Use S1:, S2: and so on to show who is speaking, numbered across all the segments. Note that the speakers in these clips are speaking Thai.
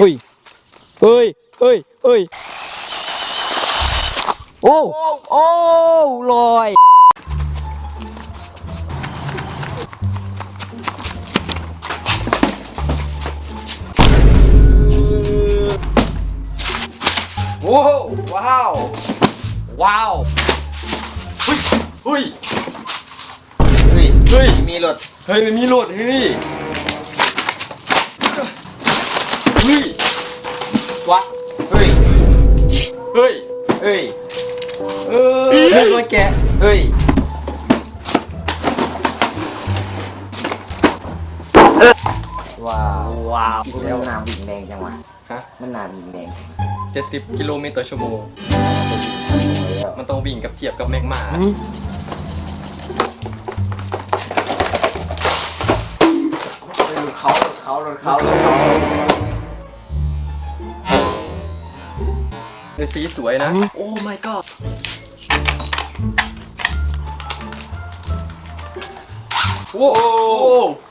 S1: เฮ้ยเฮ้ยเฮ้ยเฮ้ยโอ้โอ้ลอย
S2: โอ้ว้าว ว้าวเฮ้ยเฮ้ย
S1: เฮ้ย
S2: เฮ้ย
S1: มีรถ
S2: เฮ้ยมันมีโหลดเฮ้ย เฮ้ย
S1: วะ เฮ้ย
S2: เฮ้ย
S1: เฮ้ย
S2: เออเฮ้ยมาแกะ
S1: เฮ้ย ว้าว
S2: ว้าว
S1: คิดแล้วหนาวิ่งแรงจังวะ
S2: ฮะ
S1: มันหนาวิ่งแรง
S2: 70กิโลเมตรต่อชั่วโมง
S1: แล้ว
S2: มันต้องวิ่งกับเทียบกับแมกมา
S1: รถเขารถเขารถเขารถเขา
S2: ในสีสวยนะ โอ้ my god โอ้โห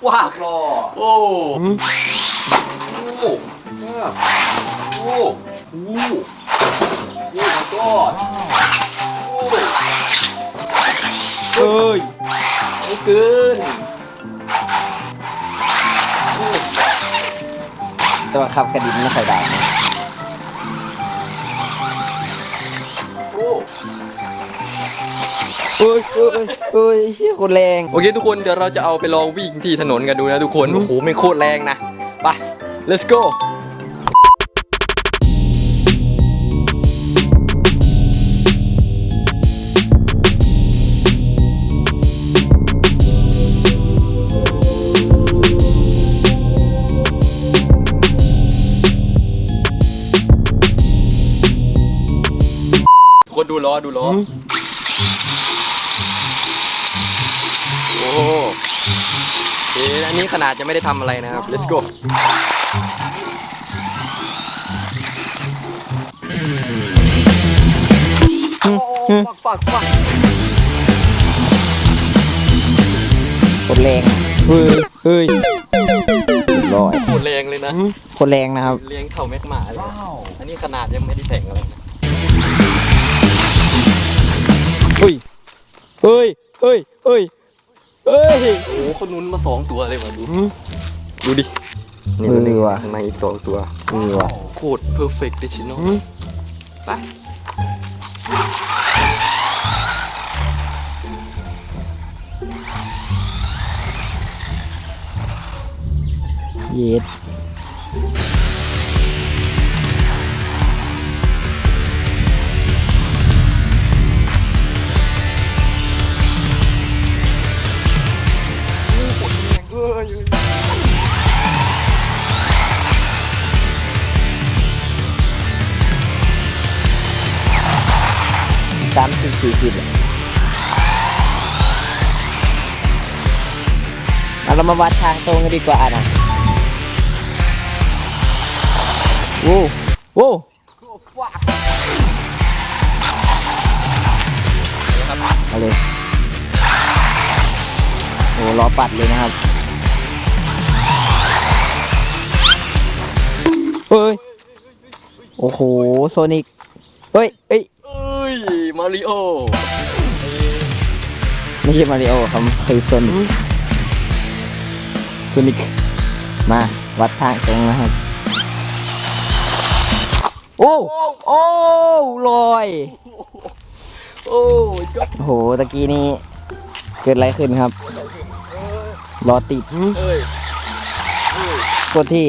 S2: ว้าว
S1: รอ
S2: โอ้โอ้โอ้โอ้โอ้ my god โอ้
S1: เฮ้ย
S2: ไม่เกิน
S1: แต่ว่าขับกระดิ่งไม่ค่อยได้ เฮ้ยเฮ้ยเฮ้ยเฮียคนแรง
S2: โอเคทุกคนเดี๋ยวเราจะเอาไปลองวิ่งที่ถนนกันดูนะทุกคน โอ้โหไม่โคตรแรงนะ ไป let's go ทุกคนดูล้อดูล้อ โอ้โหเอ๊ะอันนี้ขนาดจะไม่ได้ทำอะไรนะครับ let's go ฟักฟักฟัก
S1: คนแรงเฮ้ยเฮ้ยร้อย
S2: โคตรแรงเลยนะ
S1: คนแรงนะครับ
S2: เลี้ยงเข่าแม็กหมาเลยอันนี้ขนาดยังไม่ได้แต่งอะไรนะ
S1: เฮ้ยเฮ้ยเฮ้ยเฮ้ย เฮ้ย
S2: โอ้โหเขานุ้นมาสองตัวเลยว่ะดู
S1: อืม
S2: ดูดิ
S1: เออว่ะ
S2: ข้างในอีกสองตัว
S1: เออว่ะ
S2: โคตรเพอร์เฟกต์เลยชิโน่
S1: อืม
S2: ไป
S1: เย็ด สามสิบสี่สิบเรามาวัดทางตรงกันดีกว่านะโว้วโว้วเอาเลยโอ้ล้อปัดเลยนะครับเฮ้ย โอ้โห โซนิก เฮ้ยเฮ้ย
S2: มาริโอ
S1: ไม่ใช่มาริโอครับคือโซนิกโซนิกมาวัดทางตรงนะครับ โอ้โอ้ลอย
S2: โอ้ยจบ
S1: โอ้โหตะกี้นี้เกิดอะไรขึ้นครับล้อติด
S2: เอ้ย
S1: โคตรที่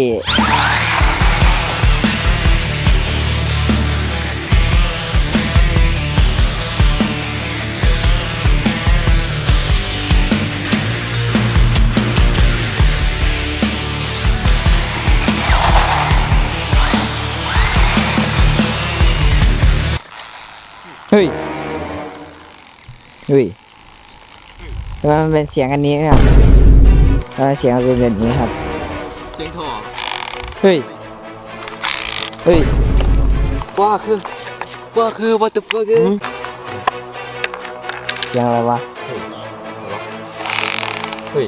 S1: เฮ้ย เฮ้ยทำไมมันเป็นเสียงอันนี้ครับทำไมเสียงมันเป็นแบบนี้ครับ
S2: เสียงท่อ
S1: เฮ้ย เฮ้ย
S2: ว่าคือว่าคือ what the fuck
S1: หืมเสียงอะไรวะ
S2: เฮ้ย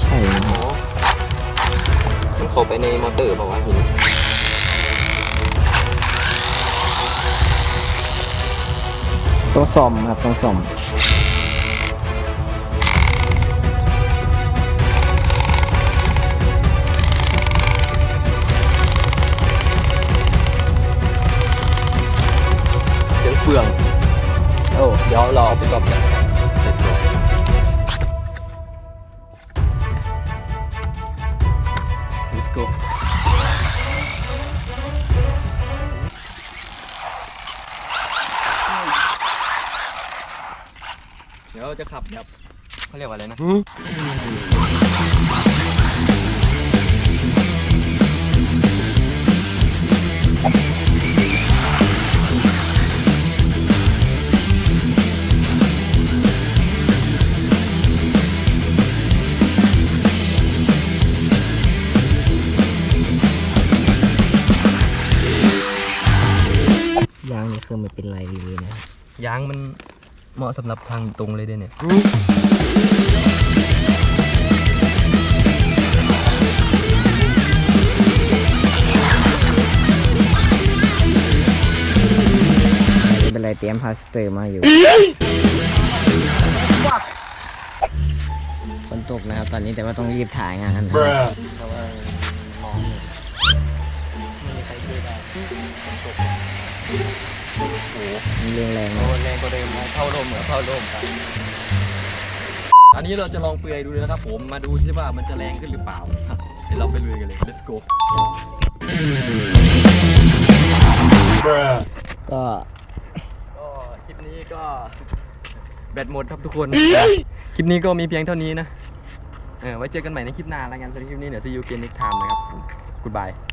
S1: ใช่ไหม
S2: อ๋อเข้าไปในมอเตอร์เปล่าวะหิน
S1: ต้องซ่อมครับต้องซ่อม
S2: เดี๋ยวเราจะขับแบบเขาเรียกว่าอะไรนะ
S1: ยางนี่คือไม่เป็นไรเลยนะ
S2: ยางมัน เหมาะสำหรับทางตรงเลยเด้เนี่ย
S1: ไม่เป็นไรเตรียมพลาสเตอร์มาอยู่ฝนตกนะครับตอนนี้แต่ว่าต้องรีบถ่ายงานนะครับเพราะว่าน้องเนี่ยไม่มีใครช่วยได้มัน เรื่องแรง
S2: โอ้
S1: นะ
S2: แรงกว่าเดิมนะเข้าร่มเหมือนเข้าร่มครับอันนี้เราจะลองเปลือยดูนะครับ ผมมาดูที่ว่ามันจะแรงขึ้นหรือเปล่าเดี๋ยวเราไปลุยกันเลย let's go
S1: ก็
S2: ก็คลิปนี้ก็แบตหมดครับทุกคน คลิปนี้ก็มีเพียงเท่านี้นะ เออไว้เจอกันใหม่ในคลิปหน้าแล้วกันสำหรับคลิปนี้เดี๋ยว see you again next time นะครับ goodbye
S3: break,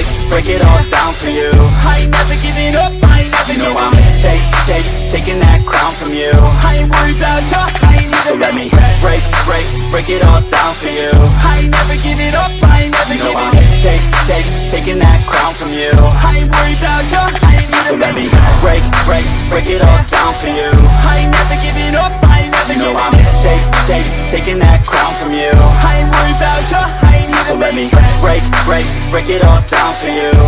S3: break, break it all down for you. I ain't never giving up, I ain't never you know I'm take, take, taking that crown from you. I ain't worried about ya, I ain't So let me break, break, break it all down for you. I ain't never giving up, I ain't never you know I'm take, take, taking that crown from you. I ain't worried about ya, break it all down for you.